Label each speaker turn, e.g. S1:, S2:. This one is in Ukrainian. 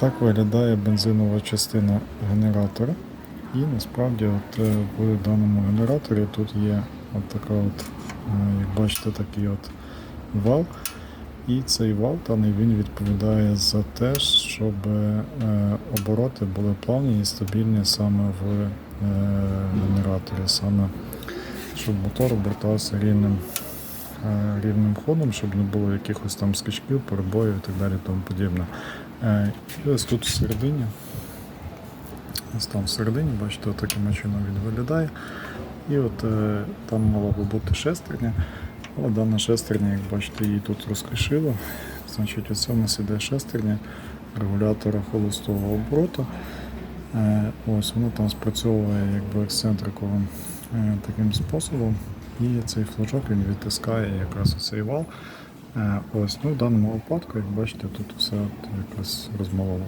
S1: Так виглядає бензинова частина генератора. І насправді от е, в даному генераторі тут є от така от, е, як бачите, такий от вал. І цей вал даний він відповідає за те, щоб е, обороти були плавні і стабільні саме в генераторі, саме щоб мотор обертався рівним, рівним ходом, щоб не було якихось там скачків, перебоїв і так далі тому подібне. Е, І ось тут всередині, ось там всередині, бачите, таким чином він виглядає. І от е, там мала би бути шестерня, але дана шестерня, як бачите, її тут розкришило. Значить, оце у нас іде шестерня регулятора холостого обороту. Е, Ось воно там спрацьовує якби ексцентриковим е, таким способом. І цей флажок він відтискає якраз цей вал. Е, Ось, ну в даному випадку, як бачите, тут все от якраз розмалово.